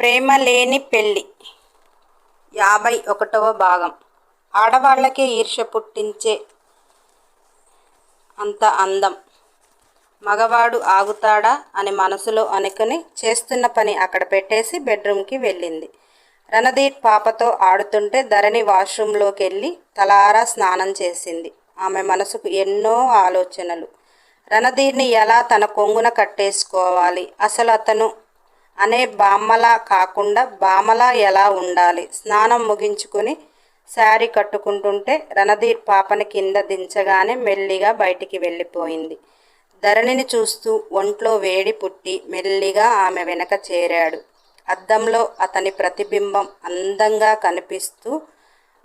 ప్రేమ లేని పెళ్ళి. యాభై ఒకటవ భాగం. ఆడవాళ్ళకే ఈర్ష్య పుట్టించే అంత అందం. మగవాడు ఆగుతాడా అని మనసులో అనుకుని చేస్తున్న పని అక్కడ పెట్టేసి బెడ్రూమ్కి వెళ్ళింది. రణధీర్ పాపతో ఆడుతుంటే ధరణి వాష్రూంలోకి వెళ్ళి తలారా స్నానం చేసింది. ఆమె మనసుకు ఎన్నో ఆలోచనలు. రణధీర్ని ఎలా తన కొంగున కట్టేసుకోవాలి? అసలు అతను అనే బామ్మలా కాకుండా బామలా ఎలా ఉండాలి? స్నానం ముగించుకుని శారీ కట్టుకుంటుంటే రణధీర్ పాపని కింద దించగానే మెల్లిగా బయటికి వెళ్ళిపోయింది. ధరణిని చూస్తూ ఒంట్లో వేడి పుట్టి మెల్లిగా ఆమె వెనక చేరాడు. అద్దంలో అతని ప్రతిబింబం అందంగా కనిపిస్తూ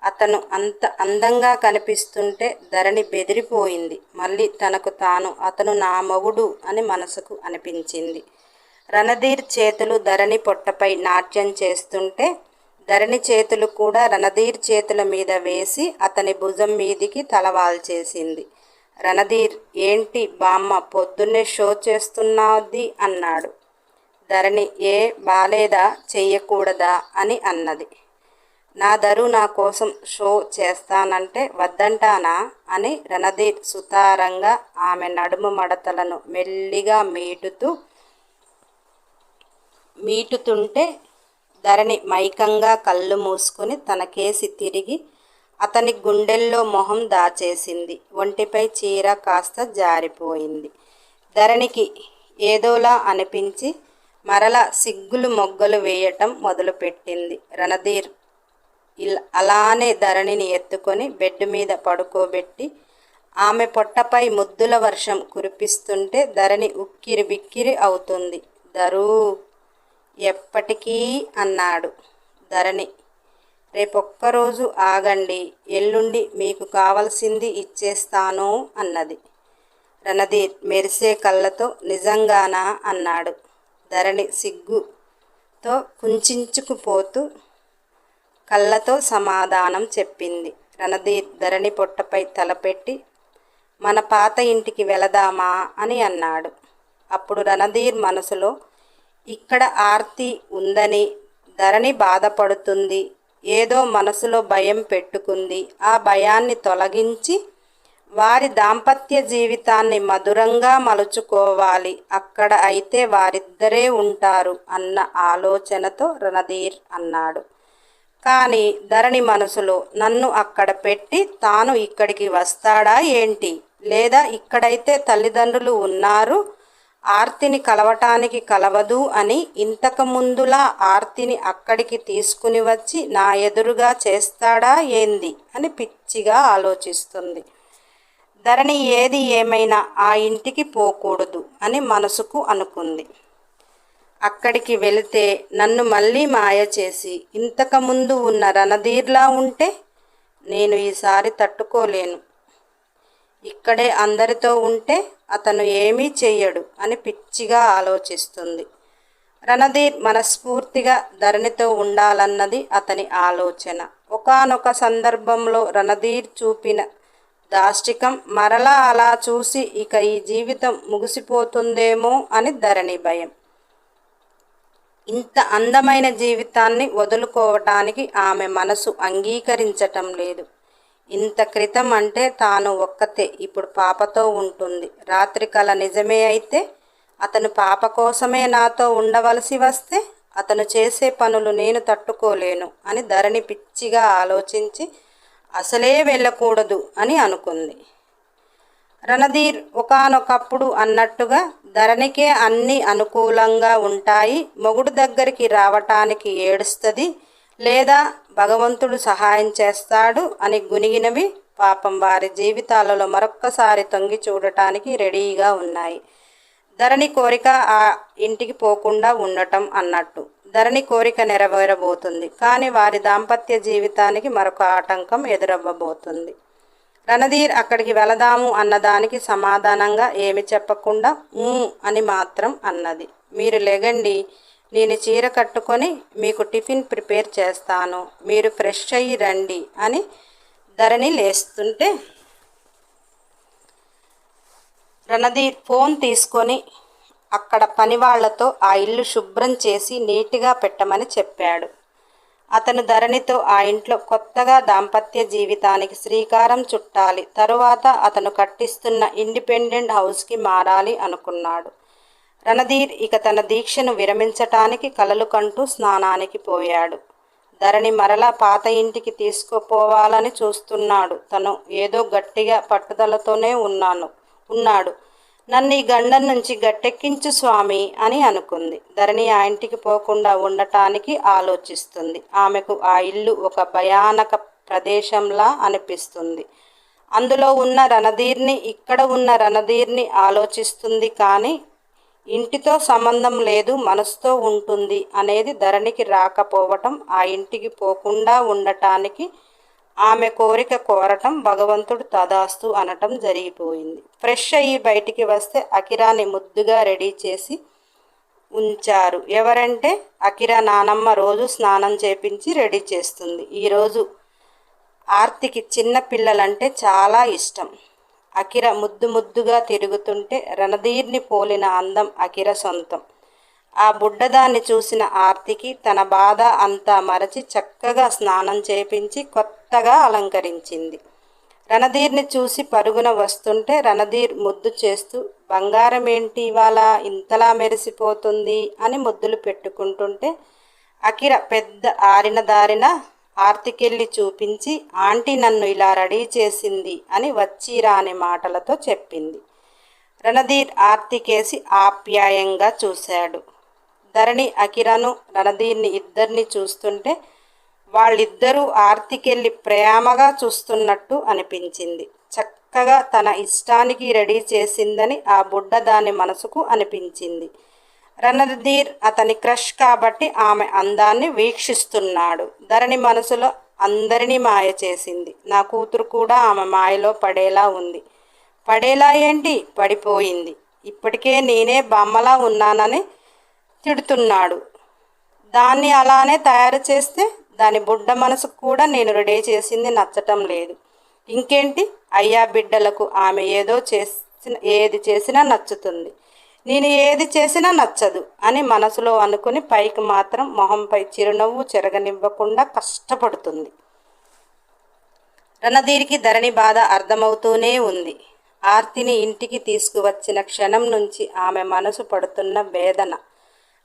అతను అంత అందంగా కనిపిస్తుంటే ధరణి బెదిరిపోయింది. మళ్ళీ తనకు తాను అతను నా మగుడు అని మనసుకు అనిపించింది. రణధీర్ చేతులు ధరణి పొట్టపై నాట్యం చేస్తుంటే ధరణి చేతులు కూడా రణధీర్ చేతుల మీద వేసి అతని భుజం మీదికి తలవాల్చేసింది. రణధీర్ ఏంటి బామ్మ పొద్దున్నే షో చేస్తున్నాది అన్నాడు. ధరణి ఏ బాలేదా చెయ్యకూడదా అని అన్నది. నా ధరు నా కోసం షో చేస్తానంటే వద్దంటానా అని రణధీర్ సుతారంగా ఆమె నడుము మడతలను మెల్లిగా మీటుతూ మీటుతుంటే ధరణి మైకంగా కళ్ళు మూసుకుని తన కేసి తిరిగి అతని గుండెల్లో మొహం దాచేసింది. ఒంటిపై చీర కాస్త జారిపోయింది. ధరణికి ఏదోలా అనిపించి మరల సిగ్గులు మొగ్గలు వేయటం మొదలుపెట్టింది. రణధీర్ అలానే ధరణిని ఎత్తుకొని బెడ్ మీద పడుకోబెట్టి ఆమె పొట్టపై ముద్దుల వర్షం కురిపిస్తుంటే ధరణి ఉక్కిరి బిక్కిరి అవుతుంది. ధరూ ఎప్పటికీ అన్నాడు ధరణి. రేపొక్కరోజు ఆగండి ఎల్లుండి మీకు కావలసింది ఇచ్చేస్తాను అన్నది. రణధీర్ మెరిసే కళ్ళతో నిజంగానా అన్నాడు. ధరణి సిగ్గుతో కుంచుకుపోతూ కళ్ళతో సమాధానం చెప్పింది. రణధీర్ ధరణి పొట్టపై తలపెట్టి మన పాత ఇంటికి వెళదామా అని అన్నాడు. అప్పుడు రణధీర్ మనసులో ఇక్కడ ఆర్తి ఉందని ధరణి బాధపడుతుంది. ఏదో మనసులో భయం పెట్టుకుంది. ఆ భయాన్ని తొలగించి వారి దాంపత్య జీవితాన్ని మధురంగా మలుచుకోవాలి. అక్కడ అయితే వారిద్దరే ఉంటారు అన్న ఆలోచనతో రణధీర్ అన్నాడు. కానీ ధరణి మనసులో నన్ను అక్కడ పెట్టి తాను ఇక్కడికి వస్తాడా ఏంటి? లేదా ఇక్కడైతే తల్లిదండ్రులు ఉన్నారు? ఆర్తిని కలవటానికి కలవదు అని ఇంతకు ముందులా ఆర్తిని అక్కడికి తీసుకుని వచ్చి నా ఎదురుగా చేస్తాడా ఏంది అని పిచ్చిగా ఆలోచిస్తుంది. ధరణి ఏది ఏమైనా ఆ ఇంటికి పోకూడదు అని మనసుకు అనుకుంది. అక్కడికి వెళితే నన్ను మళ్ళీ మాయ చేసి ఇంతకుముందు ఉన్న రణధీర్లా ఉంటే నేను ఈసారి తట్టుకోలేను. ఇక్కడే అందరితో ఉంటే అతను ఏమీ చెయ్యడు అని పిచ్చిగా ఆలోచిస్తుంది. రణధీర్ మనస్ఫూర్తిగా ధరణితో ఉండాలన్నది అతని ఆలోచన. ఒకానొక సందర్భంలో రణధీర్ చూపిన దాష్టికం మరలా అలా చూసి ఇక ఈ జీవితం ముగిసిపోతుందేమో అని ధరణి భయం. ఇంత అందమైన జీవితాన్ని వదులుకోవటానికి ఆమె మనసు అంగీకరించటం లేదు. ఇంత క్రితం అంటే తాను ఒక్కతే ఇప్పుడు పాపతో ఉంటుంది. రాత్రి కల నిజమే అయితే అతను పాప కోసమే నాతో ఉండవలసి వస్తే అతను చేసే పనులు నేను తట్టుకోలేను అని ధరణి పిచ్చిగా ఆలోచించి అసలే వెళ్ళకూడదు అని అనుకుంది. రణధీర్ ఒకానొకప్పుడు అన్నట్టుగా ధరణికే అన్నీ అనుకూలంగా ఉంటాయి మొగుడు దగ్గరికి రావటానికి ఏడుస్తుంది లేదా భగవంతుడు సహాయం చేస్తాడు అని గునిగినవి పాపం వారి జీవితాలలో మరొక్కసారి తొంగి చూడటానికి రెడీగా ఉన్నాయి. ధరణి కోరిక ఆ ఇంటికి పోకుండా ఉండటం అన్నట్టు. ధరణి కోరిక నెరవేరబోతుంది కానీ వారి దాంపత్య జీవితానికి మరొక ఆటంకం ఎదురవ్వబోతుంది. రణధీర్ అక్కడికి వెళదాము అన్నదానికి సమాధానంగా ఏమి చెప్పకుండా ఊ అని మాత్రం అన్నది. మీరు లెగండి నేను చీర కట్టుకొని మీకు టిఫిన్ ప్రిపేర్ చేస్తాను. మీరు ఫ్రెష్ అయ్యి రండి అని ధరణి లేస్తుంటే రణధీర్ ఫోన్ తీసుకొని అక్కడ పనివాళ్ళతో ఆ ఇల్లు శుభ్రం చేసి నీట్గా పెట్టమని చెప్పాడు. అతను ధరణితో ఆ ఇంట్లో కొత్తగా దాంపత్య జీవితానికి శ్రీకారం చుట్టాలి. తరువాత అతను కట్టిస్తున్న ఇండిపెండెంట్ హౌస్కి మారాలి అనుకున్నాడు. రణధీర్ ఇక తన దీక్షను విరమించటానికి కలలు కంటూ స్నానానికి పోయాడు. ధరణి మరలా పాత ఇంటికి తీసుకుపోవాలని చూస్తున్నాడు. తను ఏదో గట్టిగా పట్టుదలతోనే ఉన్నాను ఉన్నాడు. నన్ను ఈ గండం నుంచి గట్టెక్కించు స్వామి అని అనుకుంది. ధరణి ఆ ఇంటికి పోకుండా ఉండటానికి ఆలోచిస్తుంది. ఆమెకు ఆ ఇల్లు ఒక భయానక ప్రదేశంలా అనిపిస్తుంది. అందులో ఉన్న రణధీర్ని ఇక్కడ ఉన్న రణధీర్ని ఆలోచిస్తుంది కానీ ఇంటితో సంబంధం లేదు మనసుతో ఉంటుంది అనేది ధరణికి రాకపోవటం ఆ ఇంటికి పోకుండా ఉండటానికి ఆమె కోరిక కోరటం భగవంతుడు తదాస్తు అనటం జరిగిపోయింది. ఫ్రెష్ అయ్యి బయటికి వస్తే అకిరాని ముద్దుగా రెడీ చేసి ఉంచారు. ఎవరంటే అకిరా నానమ్మ రోజు స్నానం చేపించి రెడీ చేస్తుంది. ఈరోజు ఆర్తికి చిన్న పిల్లలంటే చాలా ఇష్టం. అకిర ముద్దు ముద్దుగా తిరుగుతుంటే రణధీర్ని పోలిన అందం అకిర సొంతం. ఆ బుడ్డదాన్ని చూసిన ఆర్తికి తన బాధ అంతా మరచి చక్కగా స్నానం చేపించి కొత్తగా అలంకరించింది. రణధీర్ని చూసి పరుగున వస్తుంటే రణధీర్ ముద్దు చేస్తూ బంగారం ఏంటి ఇవాళ? ఇంతలా మెరిసిపోతుంది అని ముద్దులు పెట్టుకుంటుంటే అకిర పెద్ద ఆరిన దారిన ఆర్తికెళ్ళి చూపించి ఆంటీ నన్ను ఇలా రెడీ చేసింది అని వచ్చిరా అనే మాటలతో చెప్పింది. రణధీర్ ఆర్తికేసి ఆప్యాయంగా చూశాడు. ధరణి అకిరను రణధీర్ని ఇద్దరిని చూస్తుంటే వాళ్ళిద్దరూ ఆర్తికెళ్ళి ప్రేమగా చూస్తున్నట్టు అనిపించింది. చక్కగా తన ఇష్టానికి రెడీ చేసిందని ఆ బుడ్డ దాని మనసుకు అనిపించింది. రణధీర్ అతని క్రష్ కాబట్టి ఆమె అందాన్ని వీక్షిస్తున్నాడు. ధరణి మనసులో అందరినీ మాయ చేసింది. నా కూతురు కూడా ఆమె మాయలో పడేలా ఉంది. పడేలా ఏంటి? పడిపోయింది. ఇప్పటికే నేనే బొమ్మలా ఉన్నానని తిడుతున్నాడు. దాన్ని అలానే తయారు చేస్తే దాని బుడ్డ మనసుకు కూడా నేను రెడీ చేసింది నచ్చటం లేదు. ఇంకేంటి? అయ్యా బిడ్డలకు ఆమె ఏదో చేసిన ఏది చేసినా నచ్చుతుంది. నేను ఏది చేసినా నచ్చదు అని మనసులో అనుకుని పైకి మాత్రం మొహంపై చిరునవ్వు చెరగనివ్వకుండా కష్టపడుతుంది. రణధీరికి ధరణి బాధ అర్థమవుతూనే ఉంది. ఆర్తిని ఇంటికి తీసుకువచ్చిన క్షణం నుంచి ఆమె మనసు పడుతున్న వేదన.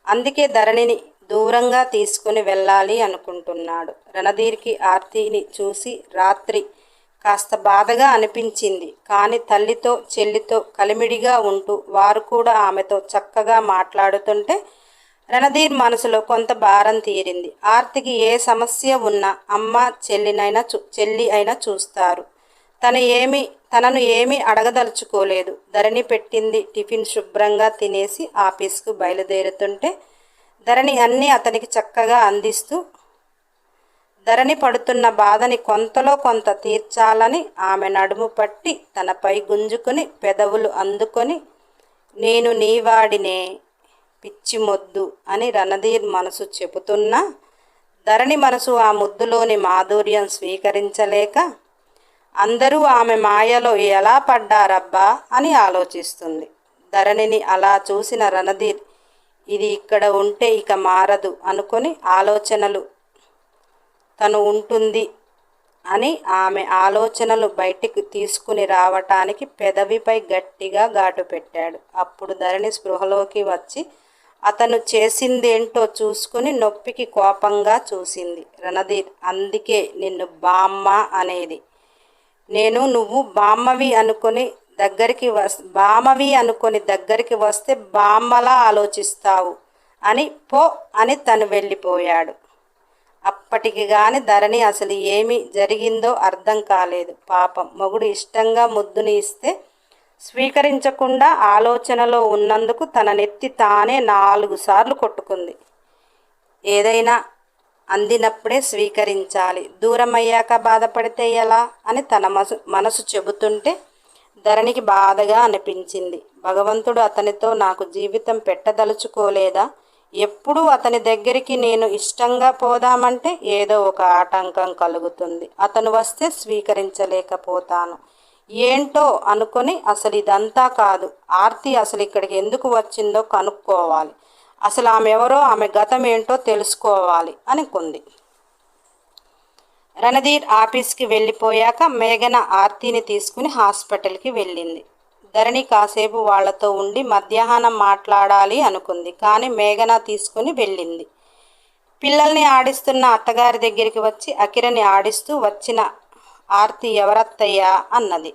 అందుకే ధరణిని దూరంగా తీసుకుని వెళ్ళాలి అనుకుంటున్నాడు. రణధీర్కి ఆర్తిని చూసి రాత్రి కాస్త బాధగా అనిపించింది. కానీ తల్లితో చెల్లితో కలిమిడిగా ఉంటూ వారు కూడా ఆమెతో చక్కగా మాట్లాడుతుంటే రణధీర్ మనసులో కొంత భారం తీరింది. ఆర్తికి ఏ సమస్య ఉన్నా అమ్మ చెల్లినైనా చూ చెల్లి అయినా చూస్తారు. తను ఏమి తనను ఏమీ అడగదలుచుకోలేదు. ధరణి పెట్టింది టిఫిన్ శుభ్రంగా తినేసి ఆఫీస్కు బయలుదేరుతుంటే ధరణి అన్నీ అతనికి చక్కగా అందిస్తూ ధరణి పడుతున్న బాధని కొంతలో కొంత తీర్చాలని ఆమె నడుము పట్టి తనపై గుంజుకుని పెదవులు అందుకొని నేను నీవాడినే పిచ్చి మొద్దు అని రణధీర్ మనసు చెబుతున్నా ధరణి మనసు ఆ ముద్దులోని మాధుర్యం స్వీకరించలేక అందరూ ఆమె మాయలో ఎలా పడ్డారబ్బా అని ఆలోచిస్తుంది. ధరణిని అలా చూసిన రణధీర్ ఇది ఇక్కడ ఉంటే ఇక మారదు అనుకొని ఆలోచనలు తను ఉంటుంది అని ఆమె ఆలోచనలు బయటికి తీసుకుని రావటానికి పెదవిపై గట్టిగా ఘాటు పెట్టాడు. అప్పుడు ధరణి స్పృహలోకి వచ్చి అతను చేసిందేంటో చూసుకుని నొప్పికి కోపంగా చూసింది. రణధీర్ అందుకే నిన్ను బామ్మ అనేది. నేను నువ్వు బామ్మవి అనుకొని దగ్గరికి వస్ బామవి అనుకొని దగ్గరికి వస్తే బామ్మలా ఆలోచిస్తావు అని పో అని తను వెళ్ళిపోయాడు. అప్పటికి గాని ధరణి అసలు ఏమి జరిగిందో అర్థం కాలేదు. పాపం. మొగుడు ఇష్టంగా ముద్దుని ఇస్తే స్వీకరించకుండా ఆలోచనలో ఉన్నందుకు తన నెత్తి తానే నాలుగు సార్లు కొట్టుకుంది. ఏదైనా అందినప్పుడే స్వీకరించాలి. దూరం అయ్యాక బాధపడితే ఎలా అని తన మనసు మనసు చెబుతుంటే ధరణికి బాధగా అనిపించింది. భగవంతుడు అతనితో నాకు జీవితం పెట్టదలుచుకోలేదా? ఎప్పుడూ అతని దగ్గరికి నేను ఇష్టంగా పోదామంటే ఏదో ఒక ఆటంకం కలుగుతుంది. అతను వస్తే స్వీకరించలేకపోతాను. ఏంటో అనుకొని అసలు ఇదంతా కాదు. ఆర్తి అసలు ఇక్కడికి ఎందుకు వచ్చిందో కనుక్కోవాలి. అసలు ఆమె ఎవరో ఆమె గతం ఏంటో తెలుసుకోవాలి అనుకుంది. రణధీర్ ఆఫీస్కి వెళ్ళిపోయాక మేఘన ఆర్తిని తీసుకుని హాస్పిటల్కి వెళ్ళింది. ధరణి కాసేపు వాళ్ళతో ఉండి మధ్యాహ్నం మాట్లాడాలి అనుకుంది. కానీ మేఘన తీసుకుని వెళ్ళింది. పిల్లల్ని ఆడిస్తున్న అత్తగారి దగ్గరికి వచ్చి అకిరని ఆడిస్తూ వచ్చిన ఆర్తి ఎవరత్తయ్యా? అన్నది.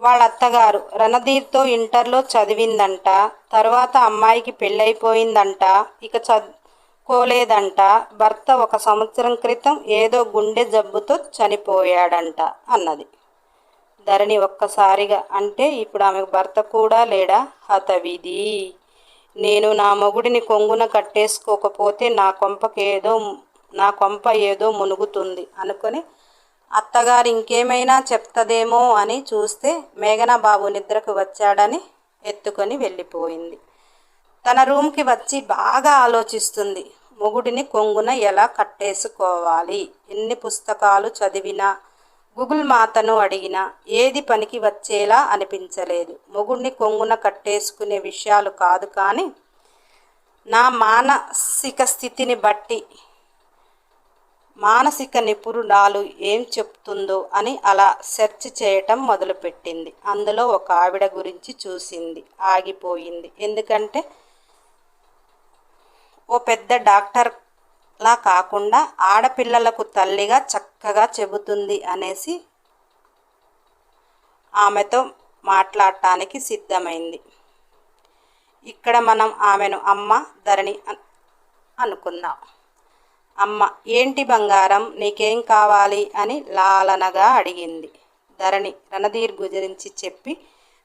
వాళ్ళ అత్తగారు రణధీర్తో ఇంటర్లో చదివిందంట తర్వాత అమ్మాయికి పెళ్ళైపోయిందంట ఇక చదువుకోలేదంట భర్త ఒక సంవత్సరం క్రితం ఏదో గుండె జబ్బుతో చనిపోయాడంట అన్నది. ధరణి ఒక్కసారిగా అంటే ఇప్పుడు ఆమెకు భర్త కూడా లేడా? హతవిధి. నేను నా మొగుడిని కొంగున కట్టేసుకోకపోతే నా కొంపకేదో నా కొంప ఏదో మునుగుతుంది అనుకొని అత్తగారు ఇంకేమైనా చెప్తదేమో అని చూస్తే మేఘనా బాబు నిద్రకు వచ్చాడని ఎత్తుకొని వెళ్ళిపోయింది. తన రూమ్కి వచ్చి బాగా ఆలోచిస్తుంది. మొగుడిని కొంగున ఎలా కట్టేసుకోవాలి? ఎన్ని పుస్తకాలు చదివినా గుగుల్ మాతను అడిగినా ఏది పనికి వచ్చేలా అనిపించలేదు. మొగుడిని కొంగున కట్టేసుకునే విషయాలు కాదు కానీ నా మానసిక స్థితిని బట్టి మానసిక నిపుణురాలు ఏం చెప్తుందో అని అలా సెర్చ్ చేయటం మొదలుపెట్టింది. అందులో ఒక ఆవిడ గురించి చూసింది. ఆగిపోయింది. ఎందుకంటే ఓ పెద్ద డాక్టర్లా కాకుండా ఆడపిల్లలకు తల్లిగా చక్కగా చెబుతుంది అనేసి ఆమెతో మాట్లాడటానికి సిద్ధమైంది. ఇక్కడ మనం ఆమెను అమ్మ ధరణి అనుకుందాం. అమ్మ ఏంటి బంగారం? నీకేం కావాలి? అని లాలనగా అడిగింది. ధరణి రణధీర్ గురించి చెప్పి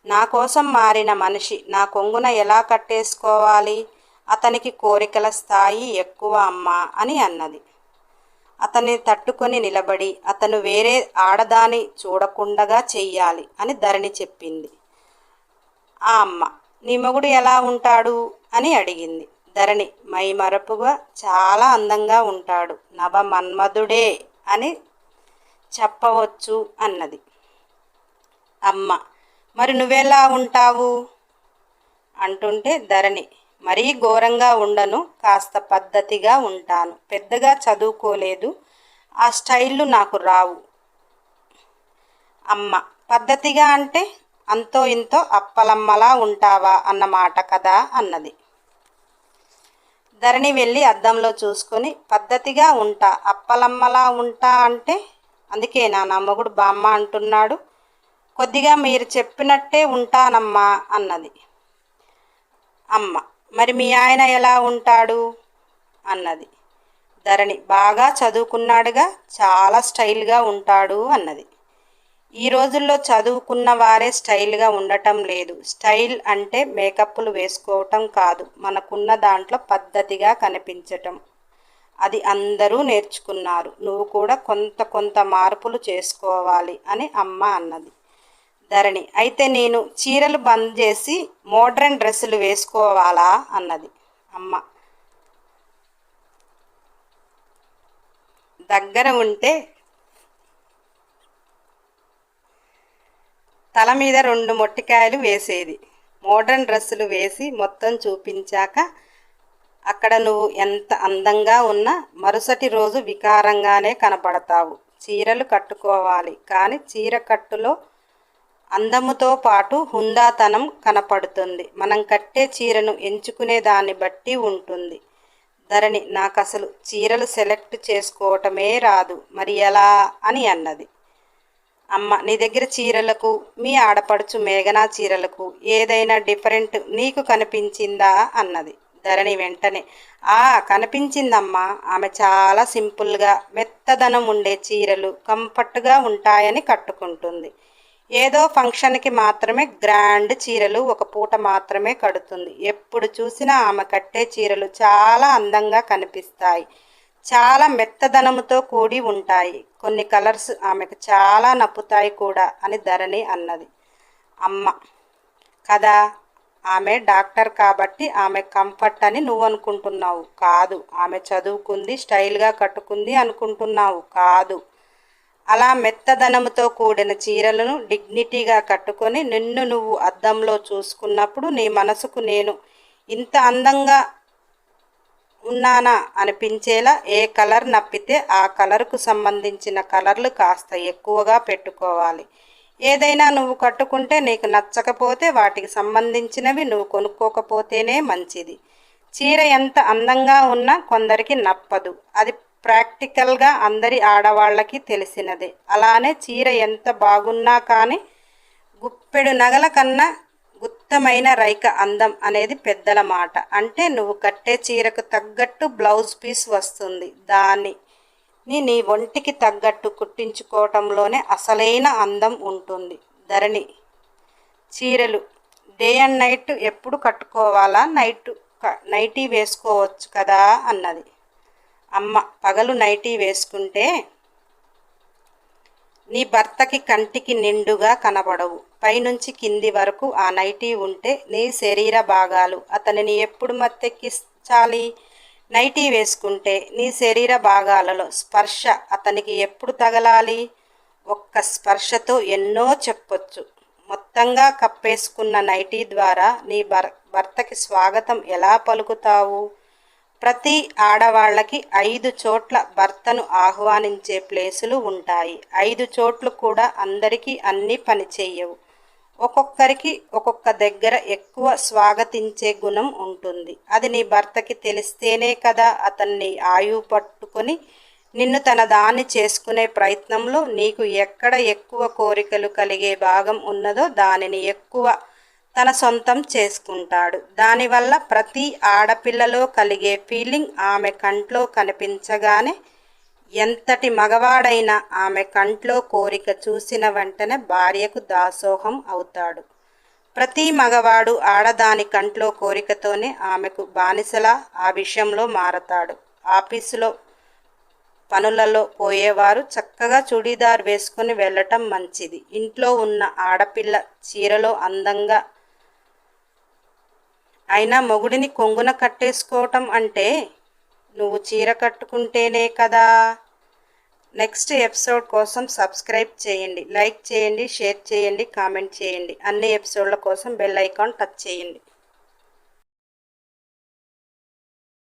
నా కోసం మారిన మనిషి నా కొంగున ఎలా కట్టేసుకోవాలి? అతనికి కోరికల స్థాయి ఎక్కువ అమ్మ అని అన్నది. అతన్ని తట్టుకొని నిలబడి అతను వేరే ఆడదాని చూడకుండగా చెయ్యాలి అని ధరణి చెప్పింది. ఆ అమ్మ నీ మొగుడు ఎలా ఉంటాడు? అని అడిగింది. ధరణి మై మరపుగా చాలా అందంగా ఉంటాడు. నవ మన్మధుడే అని చెప్పవచ్చు అన్నది. అమ్మ మరి నువ్వెలా ఉంటావు? అంటుంటే ధరణి మరీ ఘోరంగా ఉండను కాస్త పద్ధతిగా ఉంటాను. పెద్దగా చదువుకోలేదు ఆ స్టైళ్ళు నాకు రావు. అమ్మ పద్ధతిగా అంటే అంతో ఇంతో అప్పలమ్మలా ఉంటావా అన్నమాట కదా అన్నది. ధరణి వెళ్ళి అద్దంలో చూసుకొని పద్ధతిగా ఉంటా అప్పలమ్మలా ఉంటా అంటే అందుకే నా నమ్మగుడు బామ్మ అంటున్నాడు. కొద్దిగా మీరు చెప్పినట్టే ఉంటానమ్మా అన్నది. అమ్మ మరి మీ ఆయన ఎలా ఉంటాడు? అన్నది. ధరణి బాగా చదువుకున్నాడుగా చాలా స్టైల్గా ఉంటాడు అన్నది. ఈ రోజుల్లో చదువుకున్న వారే స్టైల్గా ఉండటం లేదు. స్టైల్ అంటే మేకప్లు వేసుకోవటం కాదు. మనకున్న దాంట్లో పద్ధతిగా కనిపించటం. అది అందరూ నేర్చుకున్నారు. నువ్వు కూడా కొంత కొంత మార్పులు చేసుకోవాలి అని అమ్మ అన్నది. ధరణి. అయితే నేను చీరలు బంద్ చేసి మోడ్రన్ డ్రెస్సులు వేసుకోవాలా? అన్నది అమ్మ. దగ్గర ఉంటే తల మీద రెండు మొట్టికాయలు వేసేది. మోడ్రన్ డ్రెస్సులు వేసి మొత్తం చూపించాక అక్కడ నువ్వు ఎంత అందంగా ఉన్నా మరుసటి రోజు వికారంగానే కనపడతావు. చీరలు కట్టుకోవాలి. కానీ చీర కట్టులో అందముతో పాటు హుందాతనం కనపడుతుంది. మనం కట్టే చీరను ఎంచుకునే దాన్ని బట్టి ఉంటుంది. ధరణి నాకు అసలు చీరలు సెలెక్ట్ చేసుకోవటమే రాదు. మరి ఎలా? అని అన్నది. అమ్మ నీ దగ్గర చీరలకు మీ ఆడపడుచు మేఘనా చీరలకు ఏదైనా డిఫరెంట్ నీకు కనిపించిందా? అన్నది. ధరణి వెంటనే ఆ కనిపించిందమ్మా. ఆమె చాలా సింపుల్గా మెత్తదనం ఉండే చీరలు కంఫర్ట్గా ఉంటాయని కట్టుకుంటుంది. ఏదో ఫంక్షన్కి మాత్రమే గ్రాండ్ చీరలు ఒక పూట మాత్రమే కడుతుంది. ఎప్పుడు చూసినా ఆమె కట్టే చీరలు చాలా అందంగా కనిపిస్తాయి. చాలా మెత్తదనముతో కూడి ఉంటాయి. కొన్ని కలర్స్ ఆమెకు చాలా నప్పుతాయి కూడా అని ధరణి అన్నది. అమ్మ! కదా! ఆమె డాక్టర్ కాబట్టి ఆమె కంఫర్ట్ అని నువ్వు అనుకుంటున్నావు. కాదు ఆమె చదువుకుంది స్టైల్గా కట్టుకుంది అనుకుంటున్నావు. కాదు. అలా మెత్తదనముతో కూడిన చీరలను డిగ్నిటీగా కట్టుకొని నిన్ను నువ్వు అద్దంలో చూసుకున్నప్పుడు నీ మనసుకు నేను ఇంత అందంగా ఉన్నానా అనిపించేలా ఏ కలర్ నప్పితే ఆ కలర్కు సంబంధించిన కలర్లు కాస్త ఎక్కువగా పెట్టుకోవాలి. ఏదైనా నువ్వు కట్టుకుంటే నీకు నచ్చకపోతే వాటికి సంబంధించినవి నువ్వు కొనుక్కోకపోతేనే మంచిది. చీర ఎంత అందంగా ఉన్నా కొందరికి నప్పదు. అది ప్రాక్టికల్గా అందరి ఆడవాళ్ళకి తెలిసినదే. అలానే చీర ఎంత బాగున్నా కానీ గుప్పెడు నగల కన్నా గుత్తమైన రైక అందం అనేది పెద్దల మాట. అంటే నువ్వు కట్టే చీరకు తగ్గట్టు బ్లౌజ్ పీస్ వస్తుంది. దాన్ని నీ ఒంటికి తగ్గట్టు కుట్టించుకోవటంలోనే అసలైన అందం ఉంటుంది. ధరణి చీరలు డే అండ్ నైట్ ఎప్పుడు కట్టుకోవాలా? నైట్ నైటీ వేసుకోవచ్చు కదా అన్నది. అమ్మ పగలు నైటీ వేసుకుంటే నీ భర్తకి కంటికి నిండుగా కనబడవు. పైనుంచి కింది వరకు ఆ నైటీ ఉంటే నీ శరీర భాగాలు అతనిని ఎప్పుడు మత్తెక్కించాలి? నైటీ వేసుకుంటే నీ శరీర భాగాలలో స్పర్శ అతనికి ఎప్పుడు తగలాలి? ఒక్క స్పర్శతో ఎన్నో చెప్పొచ్చు. మొత్తంగా కప్పేసుకున్న నైటీ ద్వారా నీ భర్ భర్తకి స్వాగతం ఎలా పలుకుతావు? ప్రతి ఆడవాళ్ళకి ఐదు చోట్ల భర్తను ఆహ్వానించే ప్లేసులు ఉంటాయి. ఐదు చోట్లు కూడా అందరికీ అన్నీ పని ఒక్కొక్కరికి ఒక్కొక్క దగ్గర ఎక్కువ స్వాగతించే గుణం ఉంటుంది. అది నీ భర్తకి తెలిస్తేనే కదా అతన్ని ఆయువు పట్టుకొని నిన్ను తన దాన్ని చేసుకునే ప్రయత్నంలో నీకు ఎక్కడ ఎక్కువ కోరికలు కలిగే భాగం ఉన్నదో దానిని ఎక్కువ తన సొంతం చేసుకుంటాడు. దానివల్ల ప్రతి ఆడపిల్లలో కలిగే ఫీలింగ్ ఆమె కంట్లో కనిపించగానే ఎంతటి మగవాడైనా ఆమె కంట్లో కోరిక చూసిన వెంటనే భార్యకు దాసోహం అవుతాడు. ప్రతి మగవాడు ఆడదాని కంట్లో కోరికతోనే ఆమెకు బానిసలా ఆ విషయంలో మారతాడు. ఆఫీసులో పనులలో పోయేవారు చక్కగా చుడీదార్ వేసుకుని వెళ్ళటం మంచిది. ఇంట్లో ఉన్న ఆడపిల్ల చీరలో అందంగా అయినా మొగుడిని కొంగున కట్టేసుకోవటం అంటే నువ్వు చీర కట్టుకుంటేనే కదా. నెక్స్ట్ ఎపిసోడ్ కోసం సబ్స్క్రైబ్ చేయండి లైక్ చేయండి షేర్ చేయండి కామెంట్ చేయండి. అన్ని ఎపిసోడ్ల కోసం బెల్ ఐకాన్ టచ్ చేయండి.